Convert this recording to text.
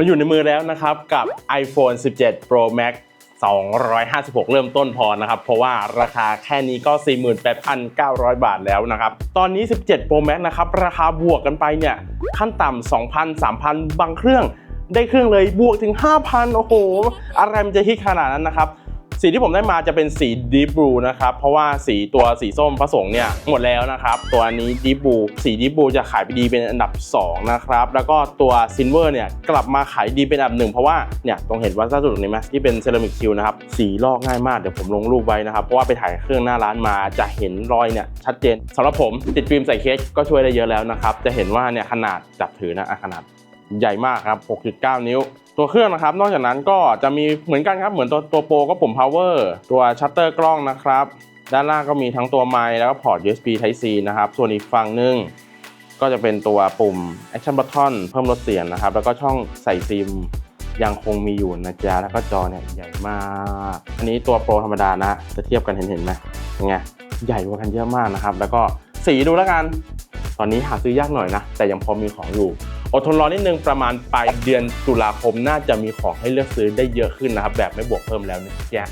มันอยู่ในมือแล้วนะครับ กับ iPhone 17 Pro Max 256 เริ่มต้นพอนะครับ เพราะว่าราคาแค่นี้ก็ 48,900 บาทแล้วนะครับ ตอนนี้ 17 Pro Max นะครับ ราคาบวกกันไปเนี่ย ขั้นต่ำ2,000 3,000 บางเครื่อง ได้เครื่องเลยบวกถึง 5,000 โอ้โห อะไรมันจะฮิตขนาดนั้นนะครับ สีที่ผมได้มาจะเป็นสี Deep Blue นะครับ เพราะว่าสีตัวสีส้มผสมเนี่ยหมดแล้วนะครับ ตัวนี้ Deep Blue สี Deep Blue จะขายไปดีเป็นอันดับ 2 นะครับ แล้วก็ตัว Silver เนี่ยกลับมาขายดีเป็นอันดับหนึ่งเพราะว่าเนี่ยตรงเห็นวัสดุตรงนี้ไหมที่เป็นเซรามิกคิวนะครับสีลอกง่ายมากเดี๋ยวผมลงรูปไว้นะครับ เพราะว่าไปถ่ายเครื่องหน้าร้านมาจะเห็นรอยเนี่ยชัดเจนสำหรับผมติดฟิล์มใส่เคสก็ช่วยได้เยอะแล้วนะครับจะเห็นว่าเนี่ยขนาดจับถือนะขนาด ใหญ่มากครับ 6.9 นิ้ว ตัวเครื่องนะครับ นอกจากนั้นก็จะมีเหมือนกันครับ เหมือนตัวตัวโปรก็ปุ่ม power ตัวชัตเตอร์กล้องนะครับ ด้านล่างก็มีทั้งตัวไมค์แล้วก็พอร์ต USB Type C นะครับ ส่วนอีกฝั่งหนึ่งก็จะเป็นตัวปุ่ม action button เพิ่มลดเสียงนะครับ แล้วก็ช่องใส่ซิมยังคงมีอยู่นะจ๊ะ แล้วก็จอเนี่ยใหญ่มาก อันนี้ตัวโปรธรรมดานะ จะเทียบกันเห็นเห็นไหมยังไง ใหญ่กว่ากันเยอะมากนะครับ แล้วก็สีดูแล้วกัน ตอนนี้หาซื้อยากหน่อยนะ แต่ยังพอมีของอยู่อดทนรอนิดนึงประมาณปลายเดือนตุลาคมน่าจะมีของให้เลือกซื้อได้เยอะขึ้นนะครับ แบบไม่บวกเพิ่มแล้วนะจ๊ะ